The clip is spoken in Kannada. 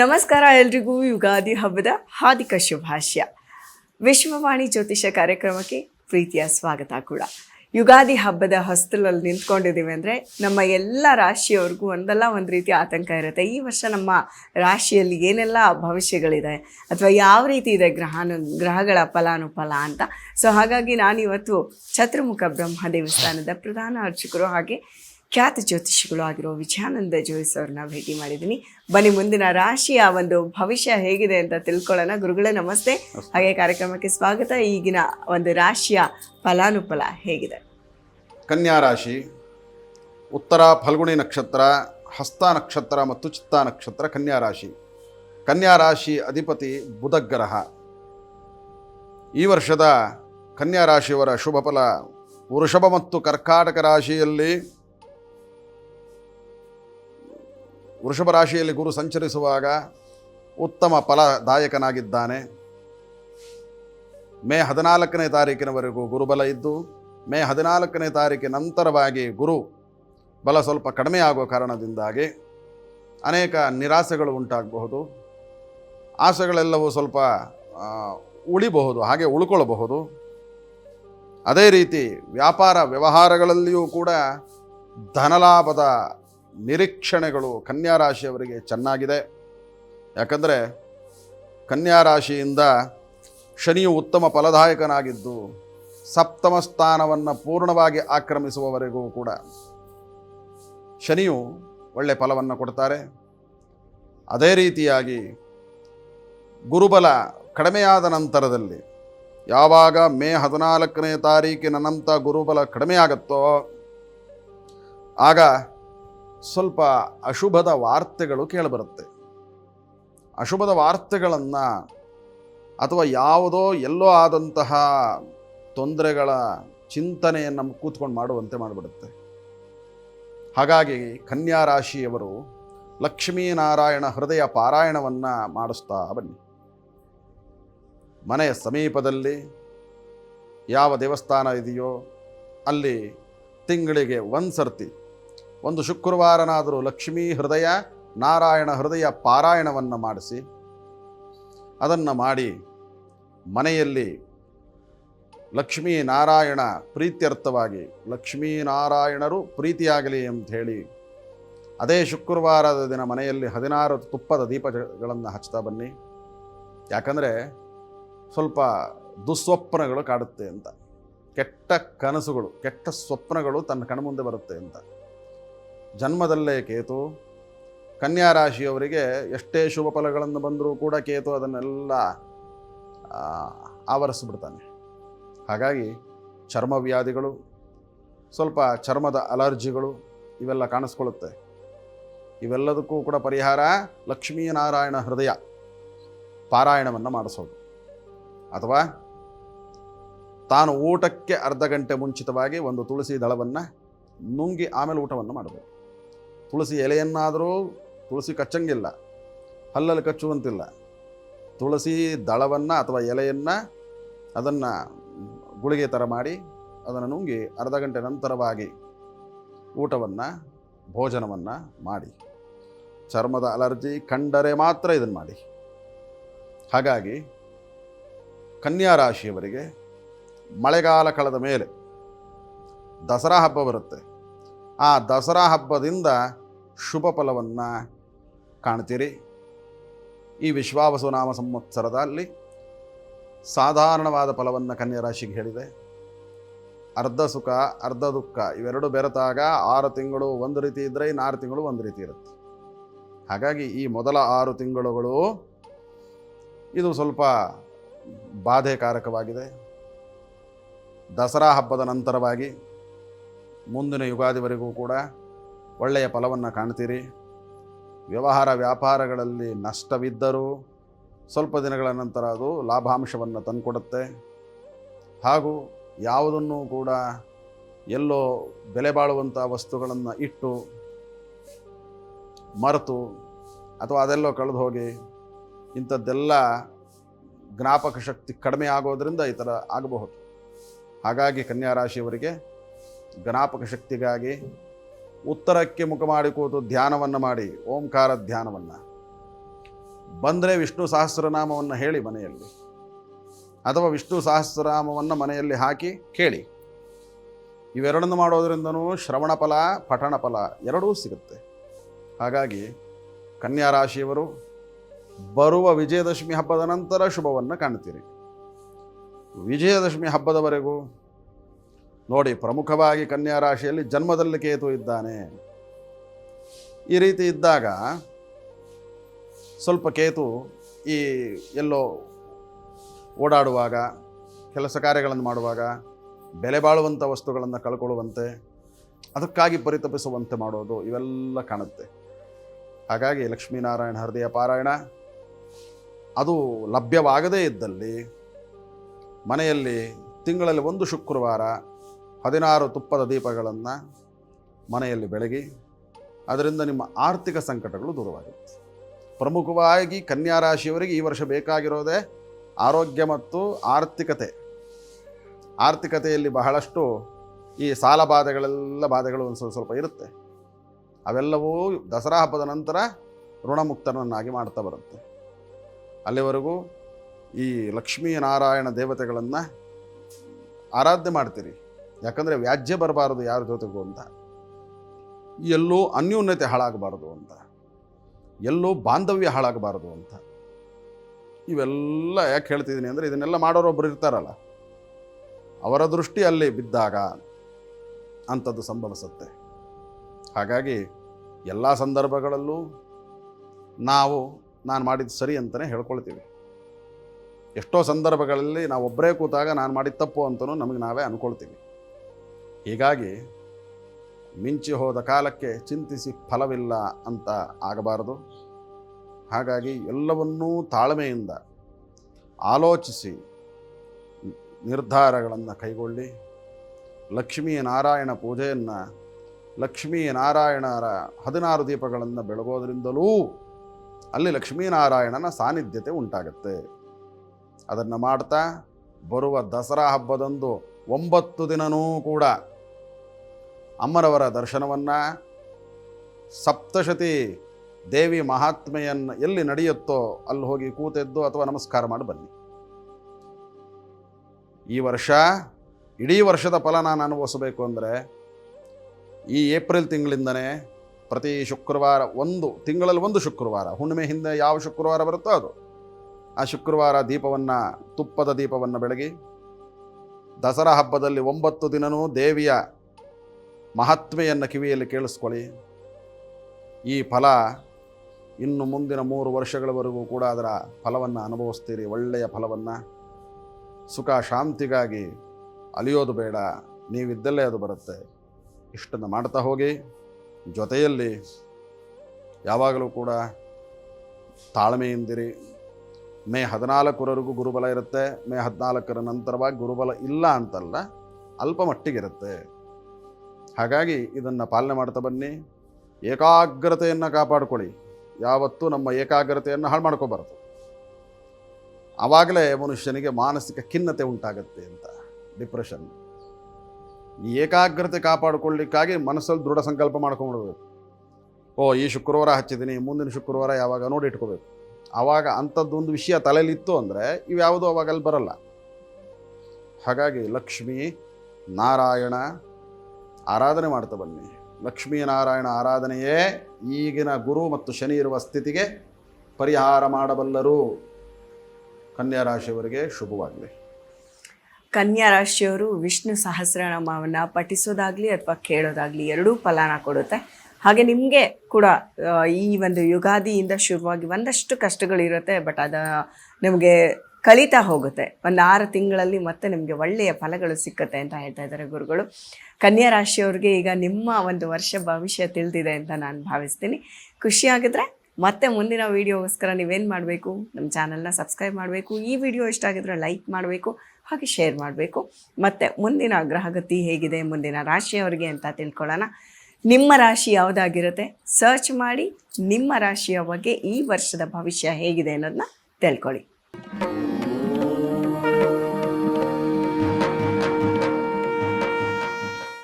ನಮಸ್ಕಾರ ಎಲ್ರಿಗೂ ಯುಗಾದಿ ಹಬ್ಬದ ಹಾರ್ದಿಕ ಶುಭಾಶಯ. ವಿಶ್ವವಾಣಿ ಜ್ಯೋತಿಷ ಕಾರ್ಯಕ್ರಮಕ್ಕೆ ಪ್ರೀತಿಯ ಸ್ವಾಗತ ಕೂಡ. ಯುಗಾದಿ ಹಬ್ಬದ ಹೊಸ್ತಲಲ್ಲಿ ನಿಂತ್ಕೊಂಡಿದ್ದೀವಿ ಅಂದರೆ ನಮ್ಮ ಎಲ್ಲ ರಾಶಿಯವ್ರಿಗೂ ಒಂದಲ್ಲ ಒಂದು ರೀತಿ ಆತಂಕ ಇರುತ್ತೆ. ಈ ವರ್ಷ ನಮ್ಮ ರಾಶಿಯಲ್ಲಿ ಏನೆಲ್ಲ ಭವಿಷ್ಯಗಳಿದೆ ಅಥವಾ ಯಾವ ರೀತಿ ಇದೆ ಗ್ರಹಾನು, ಗ್ರಹಗಳ ಫಲಾನುಫಲ ಅಂತ. ಸೊ ಹಾಗಾಗಿ ನಾನು ಇವತ್ತು ಚತುರ್ಮುಖ ಬ್ರಹ್ಮ ದೇವಸ್ಥಾನದ ಪ್ರಧಾನ ಅರ್ಚಕರು ಹಾಗೆ ಖ್ಯಾತ ಜ್ಯೋತಿಷಿಗಳು ಆಗಿರೋ ವಿಜಯಾನಂದ ಜೋಯಿಸ್ ಅವ್ರನ್ನ ಭೇಟಿ ಮಾಡಿದ್ದೀನಿ. ಬನ್ನಿ ಮುಂದಿನ ರಾಶಿಯ ಒಂದು ಭವಿಷ್ಯ ಹೇಗಿದೆ ಅಂತ ತಿಳ್ಕೊಳ್ಳೋಣ. ಗುರುಗಳೇ ನಮಸ್ತೆ. ಹಾಗೆ ಕಾರ್ಯಕ್ರಮಕ್ಕೆ ಸ್ವಾಗತ. ಈಗಿನ ಒಂದು ರಾಶಿಯ ಫಲಾನುಫಲ ಹೇಗಿದೆ? ಕನ್ಯಾ ರಾಶಿ ಉತ್ತರ ಫಲ್ಗುಣಿ ನಕ್ಷತ್ರ ಹಸ್ತ ನಕ್ಷತ್ರ ಮತ್ತು ಚಿತ್ತ ನಕ್ಷತ್ರ ಕನ್ಯಾ ರಾಶಿ. ಕನ್ಯಾ ರಾಶಿ ಅಧಿಪತಿ ಬುಧಗ್ರಹ. ಈ ವರ್ಷದ ಕನ್ಯಾ ರಾಶಿಯವರ ಶುಭ ಫಲ ವೃಷಭ ಮತ್ತು ಕರ್ಕಾಟಕ ರಾಶಿಯಲ್ಲಿ ವೃಷಭ ರಾಶಿಯಲ್ಲಿ ಗುರು ಸಂಚರಿಸುವಾಗ ಉತ್ತಮ ಫಲದಾಯಕನಾಗಿದ್ದಾನೆ. ಮೇ ಹದಿನಾಲ್ಕನೇ ತಾರೀಕಿನವರೆಗೂ ಗುರುಬಲ ಇದ್ದು, ಮೇ ಹದಿನಾಲ್ಕನೇ ತಾರೀಕಿನ ನಂತರವಾಗಿ ಗುರು ಬಲ ಸ್ವಲ್ಪ ಕಡಿಮೆ ಆಗುವ ಕಾರಣದಿಂದಾಗಿ ಅನೇಕ ನಿರಾಸೆಗಳು ಉಂಟಾಗಬಹುದು. ಆಸೆಗಳೆಲ್ಲವೂ ಸ್ವಲ್ಪ ಉಳಿಬಹುದು, ಹಾಗೆ ಉಳ್ಕೊಳ್ಳಬಹುದು. ಅದೇ ರೀತಿ ವ್ಯಾಪಾರ ವ್ಯವಹಾರಗಳಲ್ಲಿಯೂ ಕೂಡ ಧನಲಾಭದ ನಿರೀಕ್ಷಣೆಗಳು ಕನ್ಯಾ ರಾಶಿಯವರಿಗೆ ಚೆನ್ನಾಗಿದೆ. ಯಾಕಂದರೆ ಕನ್ಯಾ ರಾಶಿಯಿಂದ ಶನಿಯು ಉತ್ತಮ ಫಲದಾಯಕನಾಗಿದ್ದು ಸಪ್ತಮ ಸ್ಥಾನವನ್ನು ಪೂರ್ಣವಾಗಿ ಆಕ್ರಮಿಸುವವರೆಗೂ ಕೂಡ ಶನಿಯು ಒಳ್ಳೆ ಫಲವನ್ನು ಕೊಡ್ತಾರೆ. ಅದೇ ರೀತಿಯಾಗಿ ಗುರುಬಲ ಕಡಿಮೆಯಾದ ನಂತರದಲ್ಲಿ ಯಾವಾಗ ಮೇ ಹದಿನಾಲ್ಕನೇ ತಾರೀಕಿನ ನಂತರ ಗುರುಬಲ ಕಡಿಮೆಯಾಗತ್ತೋ ಆಗ ಸ್ವಲ್ಪ ಅಶುಭದ ವಾರ್ತೆಗಳು ಕೇಳಿಬರುತ್ತೆ. ಅಶುಭದ ವಾರ್ತೆಗಳನ್ನು ಅಥವಾ ಯಾವುದೋ ಎಲ್ಲೋ ಆದಂತಹ ತೊಂದರೆಗಳ ಚಿಂತನೆಯನ್ನು ನಮ್ಮ ಕೂತ್ಕೊಂಡು ಮಾಡುವಂತೆ ಮಾಡಿಬಿಡುತ್ತೆ. ಹಾಗಾಗಿ ಕನ್ಯಾ ರಾಶಿಯವರು ಲಕ್ಷ್ಮೀನಾರಾಯಣ ಹೃದಯ ಪಾರಾಯಣವನ್ನು ಮಾಡಿಸ್ತಾ ಬನ್ನಿ. ಮನೆಯ ಸಮೀಪದಲ್ಲಿ ಯಾವ ದೇವಸ್ಥಾನ ಇದೆಯೋ ಅಲ್ಲಿ ತಿಂಗಳಿಗೆ ಒಂದು ಸರ್ತಿ ಒಂದು ಶುಕ್ರವಾರನಾದರೂ ಲಕ್ಷ್ಮೀ ಹೃದಯ, ನಾರಾಯಣ ಹೃದಯ ಪಾರಾಯಣವನ್ನು ಮಾಡಿಸಿ, ಅದನ್ನು ಮಾಡಿ ಮನೆಯಲ್ಲಿ ಲಕ್ಷ್ಮೀ ನಾರಾಯಣ ಪ್ರೀತ್ಯರ್ಥವಾಗಿ ಲಕ್ಷ್ಮೀನಾರಾಯಣರು ಪ್ರೀತಿಯಾಗಲಿ ಹೇಳಿ ಅದೇ ಶುಕ್ರವಾರದ ದಿನ ಮನೆಯಲ್ಲಿ ಹದಿನಾರು ತುಪ್ಪದ ದೀಪಗಳನ್ನು ಹಚ್ತಾ ಬನ್ನಿ. ಯಾಕಂದರೆ ಸ್ವಲ್ಪ ದುಸ್ವಪ್ನಗಳು ಕಾಡುತ್ತೆ ಅಂತ, ಕೆಟ್ಟ ಕನಸುಗಳು, ಕೆಟ್ಟ ಸ್ವಪ್ನಗಳು ತನ್ನ ಕಣ್ಮುಂದೆ ಬರುತ್ತೆ ಅಂತ. ಜನ್ಮದಲ್ಲೇ ಕೇತು. ಕನ್ಯಾ ರಾಶಿಯವರಿಗೆ ಎಷ್ಟೇ ಶುಭ ಫಲಗಳನ್ನು ಬಂದರೂ ಕೂಡ ಕೇತು ಅದನ್ನೆಲ್ಲ ಆವರಿಸ್ಬಿಡ್ತಾನೆ. ಹಾಗಾಗಿ ಚರ್ಮ ವ್ಯಾಧಿಗಳು ಸ್ವಲ್ಪ ಚರ್ಮದ ಅಲರ್ಜಿಗಳು ಇವೆಲ್ಲ ಕಾಣಿಸ್ಕೊಳ್ಳುತ್ತೆ. ಇವೆಲ್ಲದಕ್ಕೂ ಕೂಡ ಪರಿಹಾರ ಲಕ್ಷ್ಮೀನಾರಾಯಣ ಹೃದಯ ಪಾರಾಯಣವನ್ನು ಮಾಡಿಸೋದು. ಅಥವಾ ತಾನು ಊಟಕ್ಕೆ ಅರ್ಧ ಗಂಟೆ ಮುಂಚಿತವಾಗಿ ಒಂದು ತುಳಸಿ ದಳವನ್ನು ನುಂಗಿ ಆಮೇಲೆ ಊಟವನ್ನು ಮಾಡಬೇಕು ತುಳಸಿ ಎಲೆಯನ್ನಾದರೂ ತುಳಸಿ ಕಚ್ಚಂಗಿಲ್ಲ, ಹಲ್ಲಲ್ಲಿ ಕಚ್ಚುವಂತಿಲ್ಲ. ತುಳಸಿ ದಳವನ್ನು ಅಥವಾ ಎಲೆಯನ್ನು ಅದನ್ನು ಗುಳಿಗೆ ಥರ ಮಾಡಿ ಅದನ್ನು ನುಂಗಿ ಅರ್ಧ ಗಂಟೆ ನಂತರವಾಗಿ ಊಟವನ್ನು, ಭೋಜನವನ್ನು ಮಾಡಿ. ಚರ್ಮದ ಅಲರ್ಜಿ ಕಂಡರೆ ಮಾತ್ರ ಇದನ್ನು ಮಾಡಿ. ಹಾಗಾಗಿ ಕನ್ಯಾ ರಾಶಿಯವರಿಗೆ ಮಳೆಗಾಲ ಕಳೆದ ಮೇಲೆ ದಸರಾ ಹಬ್ಬ ಬರುತ್ತೆ ಆ ದಸರಾ ಹಬ್ಬದಿಂದ ಶುಭ ಫಲವನ್ನು ಕಾಣ್ತೀರಿ. ಈ ವಿಶ್ವಾವಸುನಾಮ ಸಂವತ್ಸರದಲ್ಲಿ ಸಾಧಾರಣವಾದ ಫಲವನ್ನು ಕನ್ಯರಾಶಿಗೆ ಹೇಳಿದೆ. ಅರ್ಧ ಸುಖ, ಅರ್ಧ ದುಃಖ ಇವೆರಡು ಬೆರೆತಾಗ ಆರು ತಿಂಗಳು ಒಂದು ರೀತಿ ಇದ್ದರೆ ಇನ್ನು ತಿಂಗಳು ಒಂದು ರೀತಿ ಇರುತ್ತೆ. ಹಾಗಾಗಿ ಈ ಮೊದಲ ಆರು ತಿಂಗಳುಗಳು ಇದು ಸ್ವಲ್ಪ ಬಾಧೆಕಾರಕವಾಗಿದೆ. ದಸರಾ ಹಬ್ಬದ ನಂತರವಾಗಿ ಮುಂದಿನ ಯುಗಾದಿವರೆಗೂ ಕೂಡ ಒಳ್ಳೆಯ ಫಲವನ್ನು ಕಾಣ್ತೀರಿ. ವ್ಯವಹಾರ ವ್ಯಾಪಾರಗಳಲ್ಲಿ ನಷ್ಟವಿದ್ದರೂ ಸ್ವಲ್ಪ ದಿನಗಳ ನಂತರ ಅದು ಲಾಭಾಂಶವನ್ನು ತಂದುಕೊಡುತ್ತೆ. ಹಾಗೂ ಯಾವುದನ್ನು ಕೂಡ ಎಲ್ಲೋ ಬೆಲೆ ಬಾಳುವಂಥ ವಸ್ತುಗಳನ್ನು ಇಟ್ಟು ಮರೆತು ಅಥವಾ ಅದೆಲ್ಲೋ ಕಳೆದು ಹೋಗಿ ಇಂಥದ್ದೆಲ್ಲ ಜ್ಞಾಪಕ ಶಕ್ತಿ ಕಡಿಮೆ ಆಗೋದರಿಂದ ಈ ಥರ ಆಗಬಹುದು. ಹಾಗಾಗಿ ಕನ್ಯಾ ರಾಶಿಯವರಿಗೆ ಜ್ಞಾಪಕ ಶಕ್ತಿಗಾಗಿ ಉತ್ತರಕ್ಕೆ ಮುಖ ಮಾಡಿ ಕೂತು ಧ್ಯಾನವನ್ನು ಮಾಡಿ, ಓಂಕಾರ ಧ್ಯಾನವನ್ನು. ಬಂದರೆ ವಿಷ್ಣು ಸಹಸ್ರನಾಮವನ್ನು ಹೇಳಿ ಮನೆಯಲ್ಲಿ. ಅಥವಾ ವಿಷ್ಣು ಸಹಸ್ರನಾಮವನ್ನು ಮನೆಯಲ್ಲಿ ಹಾಕಿ ಕೇಳಿ. ಇವೆರಡನ್ನು ಮಾಡೋದರಿಂದನೂ ಶ್ರವಣ ಫಲ, ಪಠಣ ಫಲ ಎರಡೂ ಸಿಗುತ್ತೆ. ಹಾಗಾಗಿ ಕನ್ಯಾ ರಾಶಿಯವರು, ಬರುವ ವಿಜಯದಶಮಿ ಹಬ್ಬದ ನಂತರ ಶುಭವನ್ನು ಕಾಣ್ತೀರಿ. ವಿಜಯದಶಮಿ ಹಬ್ಬದವರೆಗೂ ನೋಡಿ, ಪ್ರಮುಖವಾಗಿ ಕನ್ಯಾ ರಾಶಿಯಲ್ಲಿ ಜನ್ಮದಲ್ಲಿ ಕೇತು ಇದ್ದಾನೆ. ಈ ರೀತಿ ಇದ್ದಾಗ ಸ್ವಲ್ಪ ಕೇತು ಈ ಎಲ್ಲೋ ಓಡಾಡುವಾಗ, ಕೆಲಸ ಕಾರ್ಯಗಳನ್ನು ಮಾಡುವಾಗ, ಬೆಲೆ ಬಾಳುವಂಥ ವಸ್ತುಗಳನ್ನು ಕಳ್ಕೊಳ್ಳುವಂತೆ, ಅದಕ್ಕಾಗಿ ಪರಿತಪಿಸುವಂತೆ ಮಾಡೋದು ಇವೆಲ್ಲ ಕಾಣುತ್ತೆ. ಹಾಗಾಗಿ ಲಕ್ಷ್ಮೀನಾರಾಯಣ ಹೃದಯ ಪಾರಾಯಣ. ಅದು ಲಭ್ಯವಾಗದೇ ಇದ್ದಲ್ಲಿ ಮನೆಯಲ್ಲಿ ತಿಂಗಳಲ್ಲಿ ಒಂದು ಶುಕ್ರವಾರ ಹದಿನಾರು ತುಪ್ಪದ ದೀಪಗಳನ್ನು ಮನೆಯಲ್ಲಿ ಬೆಳಗಿ, ಅದರಿಂದ ನಿಮ್ಮ ಆರ್ಥಿಕ ಸಂಕಟಗಳು ದೂರವಾಗುತ್ತೆ ಪ್ರಮುಖವಾಗಿ ಕನ್ಯಾ ರಾಶಿಯವರಿಗೆ ಈ ವರ್ಷ ಬೇಕಾಗಿರೋದೇ ಆರೋಗ್ಯ ಮತ್ತು ಆರ್ಥಿಕತೆ. ಆರ್ಥಿಕತೆಯಲ್ಲಿ ಬಹಳಷ್ಟು ಈ ಸಾಲ ಬಾಧೆಗಳೆಲ್ಲ ಬಾಧೆಗಳು ಒಂದು ಸ್ವಲ್ಪ ಸ್ವಲ್ಪ ಇರುತ್ತೆ. ಅವೆಲ್ಲವೂ ದಸರಾ ಹಬ್ಬದ ನಂತರ ಋಣಮುಕ್ತನನ್ನಾಗಿ ಮಾಡ್ತಾ ಬರುತ್ತೆ. ಅಲ್ಲಿವರೆಗೂ ಈ ಲಕ್ಷ್ಮೀನಾರಾಯಣ ದೇವತೆಗಳನ್ನು ಆರಾಧನೆ ಮಾಡ್ತೀರಿ. ಯಾಕಂದರೆ ವ್ಯಾಜ್ಯ ಬರಬಾರದು ಯಾರ ಜೊತೆಗೂ ಅಂತ. ಎಲ್ಲೋ ಅನ್ಯೋನ್ಯತೆ ಹಾಳಾಗಬಾರದು ಅಂತ. ಎಲ್ಲೋ ಬಾಂಧವ್ಯ ಹಾಳಾಗಬಾರದು ಅಂತ. ಇವೆಲ್ಲ ಯಾಕೆ ಹೇಳ್ತಿದ್ದೀನಿ ಅಂದರೆ ಇದನ್ನೆಲ್ಲ ಮಾಡೋರು ಒಬ್ಬರು ಇರ್ತಾರಲ್ಲ. ಅವರ ದೃಷ್ಟಿ ಅಲ್ಲಿ ಬಿದ್ದಾಗ ಅಂಥದ್ದು ಸಂಭವಿಸುತ್ತೆ ಹಾಗಾಗಿ ಎಲ್ಲ ಸಂದರ್ಭಗಳಲ್ಲೂ ನಾವು, ನಾನು ಮಾಡಿದ್ದು ಸರಿ ಅಂತಲೇ ಹೇಳ್ಕೊಳ್ತೀವಿ. ಎಷ್ಟೋ ಸಂದರ್ಭಗಳಲ್ಲಿ ನಾವು ಒಬ್ಬರೇ ಕೂತಾಗ ನಾನು ಮಾಡಿದ ತಪ್ಪು ಅಂತಲೂ ನಮಗೆ ನಾವೇ ಅಂದ್ಕೊಳ್ತೀವಿ ಹೀಗಾಗಿ ಮಿಂಚಿ ಹೋದ ಕಾಲಕ್ಕೆ ಚಿಂತಿಸಿ ಫಲವಿಲ್ಲ ಅಂತ ಆಗಬಾರದು. ಹಾಗಾಗಿ ಎಲ್ಲವನ್ನೂ ತಾಳ್ಮೆಯಿಂದ ಆಲೋಚಿಸಿ ನಿರ್ಧಾರಗಳನ್ನು ಕೈಗೊಳ್ಳಿ. ಲಕ್ಷ್ಮೀ ನಾರಾಯಣ ಪೂಜೆಯನ್ನು ಲಕ್ಷ್ಮೀ ನಾರಾಯಣರ ಹದಿನಾರು ದೀಪಗಳನ್ನು ಬೆಳಗೋದ್ರಿಂದಲೂ ಅಲ್ಲಿ ಲಕ್ಷ್ಮೀನಾರಾಯಣನ ಸಾನ್ನಿಧ್ಯತೆ ಉಂಟಾಗುತ್ತೆ. ಅದನ್ನು ಮಾಡ್ತಾ ಬರುವ ದಸರಾ ಹಬ್ಬದಂದು ಒಂಬತ್ತು ದಿನವೂ ಕೂಡ ಅಮ್ಮನವರ ದರ್ಶನವನ್ನು ಸಪ್ತಶತಿ ದೇವಿ ಮಹಾತ್ಮೆಯನ್ನು ಎಲ್ಲಿ ನಡೆಯುತ್ತೋ ಅಲ್ಲಿ ಹೋಗಿ ಕೂತೆದ್ದು ಅಥವಾ ನಮಸ್ಕಾರ ಮಾಡಿ ಬನ್ನಿ. ಈ ವರ್ಷ, ಇಡೀ ವರ್ಷದ ಫಲ ನಾನು ಅನುಭವಿಸಬೇಕು ಅಂದರೆ ಈ ಏಪ್ರಿಲ್ ತಿಂಗಳಿಂದನೇ ಪ್ರತಿ ಶುಕ್ರವಾರ ಒಂದು, ತಿಂಗಳಲ್ಲಿ ಒಂದು ಶುಕ್ರವಾರ, ಹುಣ್ಣಿಮೆ ಹಿಂದೆ ಯಾವ ಶುಕ್ರವಾರ ಬರುತ್ತೋ ಅದು. ಆ ಶುಕ್ರವಾರ ದೀಪವನ್ನು, ತುಪ್ಪದ ದೀಪವನ್ನು ಬೆಳಗಿ, ದಸರಾ ಹಬ್ಬದಲ್ಲಿ ಒಂಬತ್ತು ದಿನವೂ ದೇವಿಯ ಮಹಾತ್ಮೆಯನ್ನು ಕಿವಿಯಲ್ಲಿ ಕೇಳಿಸ್ಕೊಳ್ಳಿ. ಈ ಫಲ ಇನ್ನು ಮುಂದಿನ ಮೂರು ವರ್ಷಗಳವರೆಗೂ ಕೂಡ ಅದರ ಫಲವನ್ನು ಅನುಭವಿಸ್ತೀರಿ. ಒಳ್ಳೆಯ ಫಲವನ್ನು. ಸುಖ ಶಾಂತಿಗಾಗಿ ಅಲಿಯೋದು ಬೇಡ. ನೀವಿದ್ದಲ್ಲೇ ಅದು ಬರುತ್ತೆ. ಇಷ್ಟನ್ನು ಮಾಡ್ತಾ ಹೋಗಿ. ಜೊತೆಯಲ್ಲಿ ಯಾವಾಗಲೂ ಕೂಡ ತಾಳ್ಮೆಯಿಂದಿರಿ. ಮೇ ಹದಿನಾಲ್ಕರವರೆಗೂ ಗುರುಬಲ ಇರುತ್ತೆ. ಮೇ ಹದಿನಾಲ್ಕರ ನಂತರವಾಗಿ ಗುರುಬಲ ಇಲ್ಲ ಅಂತಲ್ಲ ಅಲ್ಪ ಮಟ್ಟಿಗಿರುತ್ತೆ ಹಾಗಾಗಿ ಇದನ್ನು ಪಾಲನೆ ಮಾಡ್ತಾ ಬನ್ನಿ. ಏಕಾಗ್ರತೆಯನ್ನು ಕಾಪಾಡ್ಕೊಳ್ಳಿ. ಯಾವತ್ತೂ ನಮ್ಮ ಏಕಾಗ್ರತೆಯನ್ನು ಹಾಳು ಮಾಡ್ಕೋಬಾರ್ದು. ಆವಾಗಲೇ ಮನುಷ್ಯನಿಗೆ ಮಾನಸಿಕ ಖಿನ್ನತೆ ಉಂಟಾಗುತ್ತೆ ಅಂತ. ಡಿಪ್ರೆಷನ್. ಈ ಏಕಾಗ್ರತೆ ಕಾಪಾಡಿಕೊಳ್ಳಿಕ್ಕಾಗಿ ಮನಸ್ಸಲ್ಲಿ ದೃಢ ಸಂಕಲ್ಪ ಮಾಡ್ಕೊಂಡ್ಬಿಡ್ಬೇಕು. ಓ, ಈ ಶುಕ್ರವಾರ ಹಚ್ಚಿದ್ದೀನಿ, ಮುಂದಿನ ಶುಕ್ರವಾರ ಯಾವಾಗ ನೋಡಿ ಇಟ್ಕೋಬೇಕು. ಆವಾಗ ಅಂಥದ್ದೊಂದು ವಿಷಯ ತಲೆಯಲ್ಲಿತ್ತು ಅಂದರೆ ಇವ್ಯಾವುದೂ ಅವಾಗ ಅಲ್ಲಿ ಬರಲ್ಲ. ಹಾಗಾಗಿ ಲಕ್ಷ್ಮೀ, ನಾರಾಯಣ ಆರಾಧನೆ ಮಾಡ್ತಾ ಬನ್ನಿ. ಲಕ್ಷ್ಮೀನಾರಾಯಣ ಆರಾಧನೆಯೇ ಈಗಿನ ಗುರು ಮತ್ತು ಶನಿ ಇರುವ ಸ್ಥಿತಿಗೆ ಪರಿಹಾರ ಮಾಡಬಲ್ಲರು. ಕನ್ಯಾ ರಾಶಿಯವರಿಗೆ ಶುಭವಾಗಲಿ. ಕನ್ಯಾ ರಾಶಿಯವರು ವಿಷ್ಣು ಸಹಸ್ರನಾಮವನ್ನು ಪಠಿಸೋದಾಗಲಿ ಅಥವಾ ಕೇಳೋದಾಗಲಿ ಎರಡೂ ಫಲಾನ ಕೊಡುತ್ತೆ. ಹಾಗೆ ನಿಮಗೆ ಕೂಡ ಈ ಒಂದು ಯುಗಾದಿಯಿಂದ ಶುರುವಾಗಿ ಒಂದಷ್ಟು ಕಷ್ಟಗಳಿರುತ್ತೆ, ಬಟ್ ಅದು, ನಿಮಗೆ ಕಲಿತಾ ಹೋಗುತ್ತೆ. ಒಂದು ಆರು ತಿಂಗಳಲ್ಲಿ ಮತ್ತೆ ನಿಮಗೆ ಒಳ್ಳೆಯ ಫಲಗಳು ಸಿಕ್ಕತ್ತೆ ಅಂತ ಹೇಳ್ತಾ ಇದ್ದಾರೆ ಗುರುಗಳು. ಕನ್ಯಾ ರಾಶಿಯವ್ರಿಗೆ ಈಗ ನಿಮ್ಮ ಒಂದು ವರ್ಷ ಭವಿಷ್ಯ ತಿಳಿದಿದೆ ಅಂತ ನಾನು ಭಾವಿಸ್ತೀನಿ. ಖುಷಿಯಾಗಿದ್ರೆ ಮತ್ತೆ ಮುಂದಿನ ವೀಡಿಯೋಗೋಸ್ಕರ ನೀವೇನು ಮಾಡಬೇಕು? ನಮ್ಮ ಚಾನಲ್ನ ಸಬ್ಸ್ಕ್ರೈಬ್ ಮಾಡಬೇಕು. ಈ ವಿಡಿಯೋ ಇಷ್ಟ ಆಗಿದ್ರೆ ಲೈಕ್ ಮಾಡಬೇಕು, ಹಾಗೆ ಶೇರ್ ಮಾಡಬೇಕು. ಮತ್ತು ಮುಂದಿನ ಗ್ರಹಗತಿ ಹೇಗಿದೆ, ಮುಂದಿನ ರಾಶಿಯವರಿಗೆ ಅಂತ ತಿಳ್ಕೊಳ್ಳೋಣ. ನಿಮ್ಮ ರಾಶಿ ಯಾವುದಾಗಿರುತ್ತೆ? ಸರ್ಚ್ ಮಾಡಿ ನಿಮ್ಮ ರಾಶಿಯ ಬಗ್ಗೆ ಈ ವರ್ಷದ ಭವಿಷ್ಯ ಹೇಗಿದೆ ಅನ್ನೋದನ್ನ ತಿಳ್ಕೊಳ್ಳಿ.